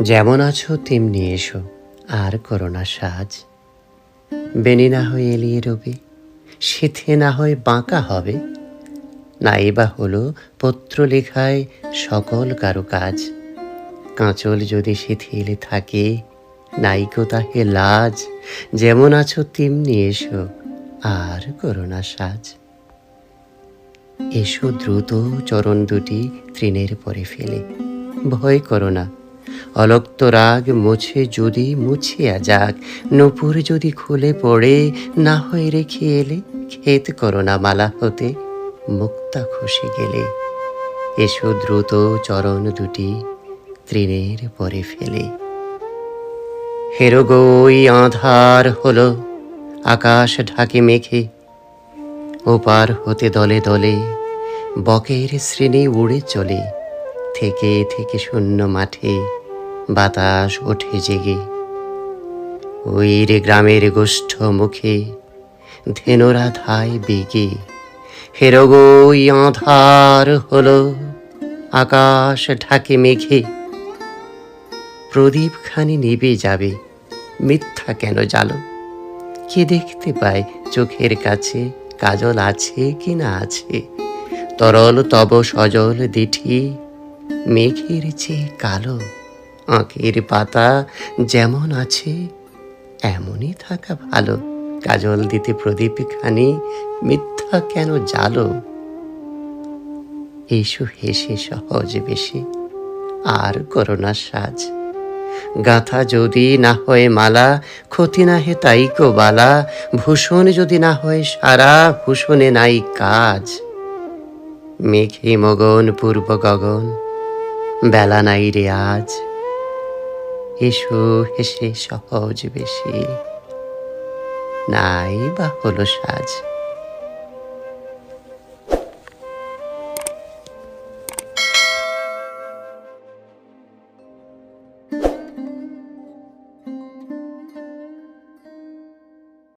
যেমন আছো, তেমনি এসো। আর করো না সাজ। বেনি না হয়ে এলিয়ে রবি, সেথে না হয় বাঁকা হবে। নাই বা হলো পত্র লেখায় সকল কারও কাজ। কাঁচল যদি শিথিল থাকে নাইকো তাহে লাজ। যেমন আছো, তেমনি এসো, আর করো না সাজ। এসো দ্রুত চরণ দুটি তৃণের পরে ফেলে। ভয় করো না অলক্ত রাগ মুছে যদি মুছিয়া যাক, নপুর যদি খুলে পড়ে, না হয় রেখে এলে খেত করো না মালা হতে মুক্তা খসে গেলে। এসো দ্রুত চরণ দুটি তৃণের পরে ফেলে। হেরোগই আধার হলো আকাশ ঢাকে মেঘে ওপার হতে দলে দলে বকের শ্রেণি উড়ে চলে, থেকে থেকে শূন্য মাঠে। বাতাস ওঠে জেগে। ওই রে গ্রামের গোষ্ঠ মুখে ধেনুরা ধায় বেগে হেরগই আধার হলো আকাশ ঢাকে মেঘে। প্রদীপখানি নিবে যাবে, মিথ্যা কেন জালো? কে দেখতে পায় চোখের কাছে কাজল আছে কি না আছে? তরল তব সজল দিঠি, মেঘের চেয়ে কালো। আঁখের পাতা যেমন আছে, এমনই থাকা ভালো। কাজল দিতে প্রদীপ খানি, মিথ্যা কেন জালো? এসো হেসে সহজ বেশি, আর করোনা সাজ। গাথা যদি না হয় মালা, ক্ষতি না হে তাইকো বালা। ভূষণ যদি না হয় সারা, ভূষণে নাই কাজ। মেঘে মগন পূর্ব গগন, বেলা নাই রে আজ। এসো হেসে সহজ বেশি। নাই বা হলো সাজ।